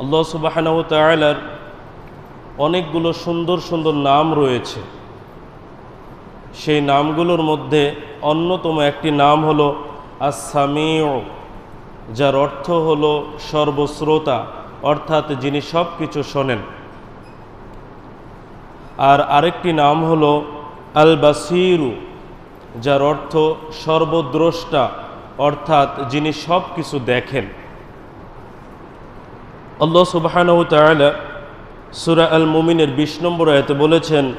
আল্লাহ সুবাহানাউ অনেকগুলো সুন্দর সুন্দর নাম রয়েছে। সেই নামগুলোর মধ্যে অন্যতম একটি নাম হলো আসামিও যার অর্থ হলো সর্বশ্রোতা, অর্থাৎ যিনি সব কিছু শোনেন। আর আরেকটি নাম হলো আল বাসিরু যার অর্থ সর্বদ্রষ্টা, অর্থাৎ যিনি সব কিছু দেখেন। আল্লাহ সুবাহানহ তালা সুরা আল মুমিনের বিশ নম্বর আয়তে বলেছেন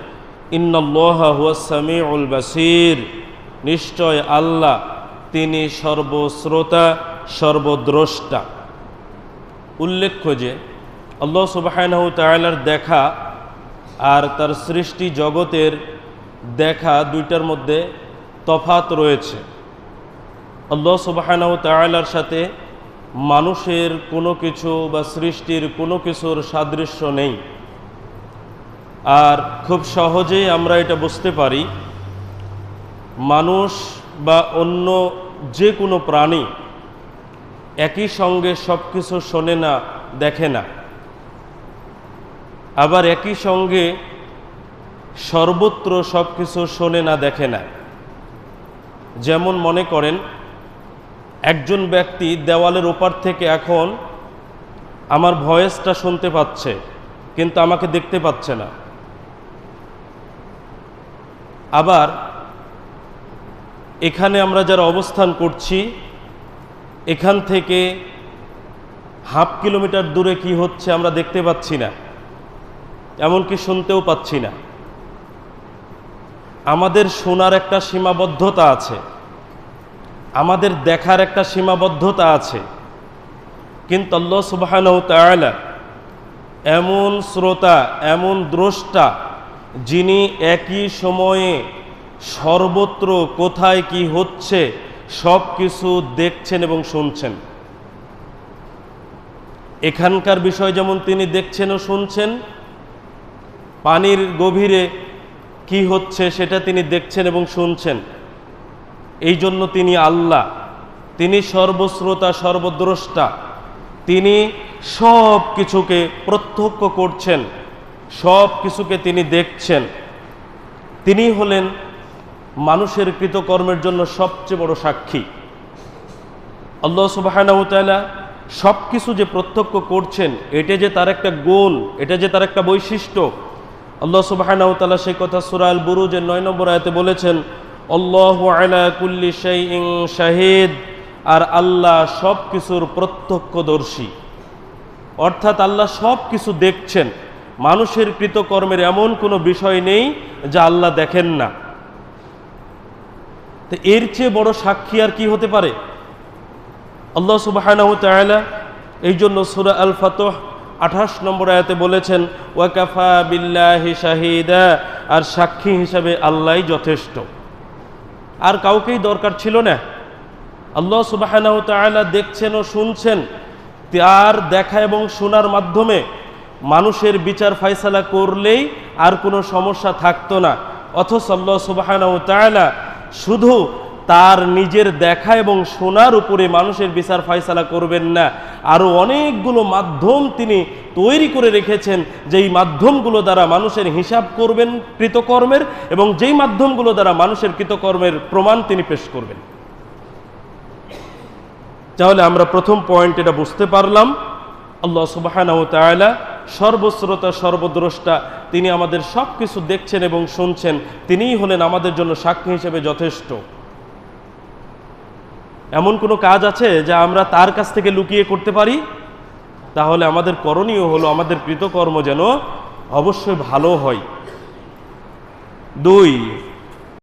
ইন্নআল্লাহা হুয়াসামি উল বাসির। নিশ্চয় আল্লাহ তিনি সর্বশ্রোতা, সর্বদ্রষ্টা। উল্লেখ্য যে, আল্লাহ সুবাহানহ তালার দেখা আর তার সৃষ্টি জগতের দেখা দুইটার মধ্যে তফাত রয়েছে। আল্লাহ সুবাহানহ তালার সাথে মানুষের কোনো কিছু বা সৃষ্টির কোনো কিছুর সাদৃশ্য নেই। আর খুব সহজেই আমরা এটা বুঝতে পারি, মানুষ বা অন্য যে কোনো প্রাণী একই সঙ্গে সব কিছু শোনে না, দেখে না। আবার একই সঙ্গে সর্বত্র সব কিছু শোনে না, দেখে না। যেমন মনে করেন একজন ব্যক্তি দেওয়ালের ওপার থেকে এখন আমার ভয়েসটা শুনতে পাচ্ছে, কিন্তু আমাকে দেখতে পাচ্ছে না। আবার এখানে আমরা যারা অবস্থান করছি, এখান থেকে হাফ কিলোমিটার দূরে কি হচ্ছে আমরা দেখতে পাচ্ছি না, এমনকি শুনতেও পাচ্ছি না। আমাদের শোনার একটা সীমাবদ্ধতা আছে। আমাদের দেখার একটা সীমাবদ্ধতা আছে। কিন্তু আল্লাহ সুবাহান তালা এমন শ্রোতা, এমন দ্রষ্টা, যিনি একই সময়ে সর্বত্র কোথায় কি হচ্ছে সব কিছু দেখছেন এবং শুনছেন। এখানকার বিষয় যেমন তিনি দেখছেন ও শুনছেন, পানির গভীরে কি হচ্ছে সেটা তিনি দেখছেন এবং শুনছেন। এই জন্য তিনি আল্লাহ। তিনি সর্বশ্রোতা, সর্বদ্রষ্টা। তিনি সব কিছুকে প্রত্যক্ষ করছেন সব কিছুকে তিনি দেখছেন। তিনি হলেন মানুষের কৃতকর্মের জন্য সবচেয়ে বড় সাক্ষী। আল্লাহ সুবাহানাউতালা সব কিছু যে প্রত্যক্ষ করছেন, এটা যে তার একটা গুণ, এটা যে তার একটা বৈশিষ্ট্য। আল্লাহ সুবাহানাউতালা সেই কথা সুরাল বুরুজের নয় নম্বর আয়তে বলেছেন আলা কুল্লি শাইইন শাহিদ, আর আল্লাহ সব কিছুর প্রত্যক্ষদর্শী। অর্থাৎ আল্লাহ সব কিছু দেখছেন। মানুষের কৃতকর্মের এমন কোনো বিষয় নেই যা আল্লাহ দেখেন না। তো এর চেয়ে বড় সাক্ষী আর কি হতে পারে? আল্লাহ সুবাহ এই জন্য সুরা আল ফাতহ আঠাশ নম্বর আয়াতে বলেছেন ওয়াকাফা বিল্লাহি শাহিদা আর সাক্ষী হিসাবে আল্লাহ যথেষ্ট। আর কাউকেই দরকার ছিল না। আল্লাহ সুবাহ দেখছেন ও শুনছেন। তার দেখা এবং শোনার মাধ্যমে মানুষের বিচার ফাইসালা করলেই আর কোনো সমস্যা থাকতো না। অথচ আল্লাহ সুবাহ শুধু তার নিজের দেখা এবং শোনার উপরে মানুষের বিচার ফাইসালা করবেন না। আরও অনেকগুলো মাধ্যম তিনি তৈরি করে রেখেছেন, যেই মাধ্যমগুলো দ্বারা মানুষের হিসাব করবেন কৃতকর্মের এবং যেই মাধ্যমগুলো দ্বারা মানুষের কৃতকর্মের প্রমাণ তিনি পেশ করবেন। তাহলে আমরা প্রথম পয়েন্ট এটা বুঝতে পারলাম। আল্লাহ সুবাহ সর্বশ্রোতা, সর্বদ্রষ্টা, তিনি আমাদের সব কিছু দেখছেন এবং শুনছেন। তিনিই হলেন আমাদের জন্য সাক্ষী হিসেবে যথেষ্ট। এমন কোনো কাজ আছে যা আমরা তার কাছ থেকে লুকিয়ে করতে পারি? তাহলে আমাদের করণীয় হলো আমাদের কৃতকর্ম যেন অবশ্যই ভালো হয়। দুই